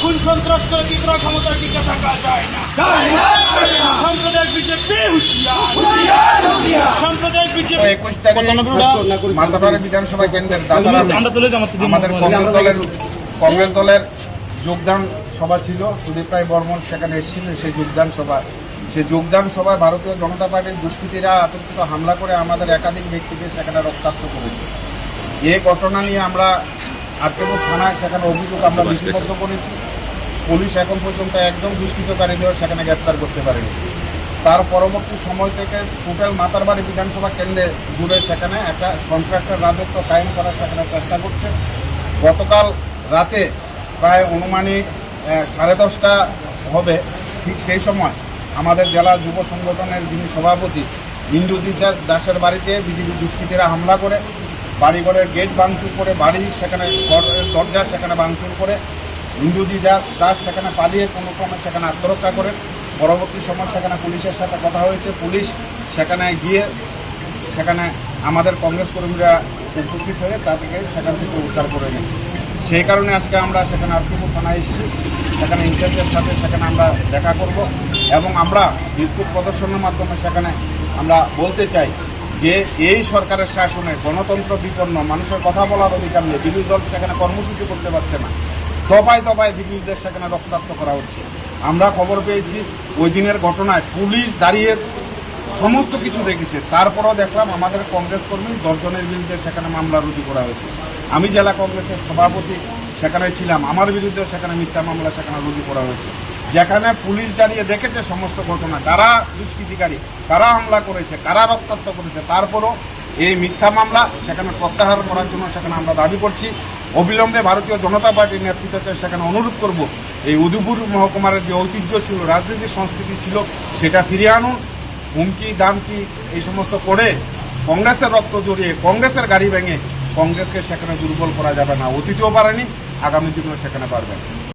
খুন সন্ত্রাস করে বিদ্রোহ ক্ষমতার টিকে থাকা যায় না? সাম্প্রদায়িক বিজেপি হুঁশিয়ার। বিজেপি একুশ বিধানসভা কেন্দ্রের আমাদের কংগ্রেস দলের কংগ্রেস দলের যোগদান সভা ছিল। সুদীপ রায় বর্মন সেখানে এসেছিলেন সেই যোগদান সভা। সেই যোগদান সভায় ভারতীয় জনতা পার্টির দুষ্কৃতীরা আতঙ্কিত হামলা করে আমাদের একাধিক ব্যক্তিকে সেখানে রক্তাক্ত করেছে। এই ঘটনা নিয়ে আমরা আটকেপুর থানায় সেখানে অভিযোগ আমরা লিপিবদ্ধ করেছি। পুলিশ এখন পর্যন্ত একদম দুষ্কৃতকারীদের সেখানে গ্রেপ্তার করতে পারেনি। তার পরবর্তী সময় থেকে টোটাল মাতারবাড়ি বিধানসভা কেন্দ্রে জুড়ে সেখানে একটা কন্ট্রাক্টর রাজত্ব কায়েম করার সেখানে চেষ্টা করছে। গতকাল রাতে প্রায় অনুমানিক সাড়ে দশটা হবে ঠিক সেই সময় আমাদের জেলা যুব সংগঠনের যিনি সভাপতি ইন্দুজিৎ দাসের বাড়িতে বিজেপি দুষ্কৃতীরা হামলা করে। বাড়িঘরের গেট ভাঙচুর করে, বাড়ি সেখানে ঘরের দরজা সেখানে ভাঙচুর করে ইন্দুজি দাস সেখানে পালিয়ে কোনো ক্রমে সেখানে আত্মরক্ষা করেন। পরবর্তী সময় সেখানে পুলিশের সাথে কথা হয়েছে। পুলিশ সেখানে গিয়ে সেখানে আমাদের কংগ্রেস কর্মীরা উপস্থিত হয়ে তাদেরকে সেখান থেকে উদ্ধার করে নিয়েছে। সেই কারণে আজকে আমরা সেখানে আরতিপুর থানায় এসেছি। সেখানে ইনচার্জের সাথে সেখানে আমরা দেখা করব এবং আমরা বিক্ষোভ প্রদর্শনের মাধ্যমে সেখানে আমরা বলতে চাই যে এই সরকারের শাসনে গণতন্ত্র বিপন্ন, মানুষের কথা বলার অধিকার নেই, বিরোধী দল সেখানে কর্মসূচি করতে পারছে না। দফায় দফায় বিরোধীদের সেখানে রক্তাক্ত করা হচ্ছে। আমরা খবর পেয়েছি, ওই দিনের ঘটনায় পুলিশ দাঁড়িয়ে সমস্ত কিছু দেখেছে। তারপরও দেখলাম আমাদের কংগ্রেস কর্মী দশজনের বিরুদ্ধে সেখানে মামলা রুজু করা হয়েছে। আমি জেলা কংগ্রেসের সভাপতি, সেখানে ছিলাম। আমার বিরুদ্ধে সেখানে মিথ্যা মামলা সেখানে রুজু করা হয়েছে। যেখানে পুলিশ দাঁড়িয়ে দেখেছে সমস্ত ঘটনা কারা দুষ্কৃতিকারী কারা হামলা করেছে, কারা রক্তাক্ত করেছে, তারপরও এই মিথ্যা মামলা সেখানে প্রত্যাহার করার জন্য সেখানে আমরা দাবি করছি। অবিলম্বে ভারতীয় জনতা পার্টির নেতৃত্বকে সেখানে অনুরোধ করব, এই উদয়পুর মহকুমার যে ঐতিহ্য ছিল রাজনীতির সংস্কৃতি ছিল, সেটা ফিরিয়ে আনুন। হুমকি, দামকি, এই সমস্ত করে কংগ্রেসের রক্ত জড়িয়ে, কংগ্রেসের গাড়ি ভেঙে কংগ্রেসকে সেখানে দুর্বল করা যাবে না। অতীতেও পারেনি, আগামী দিনেও সেখানে পারবে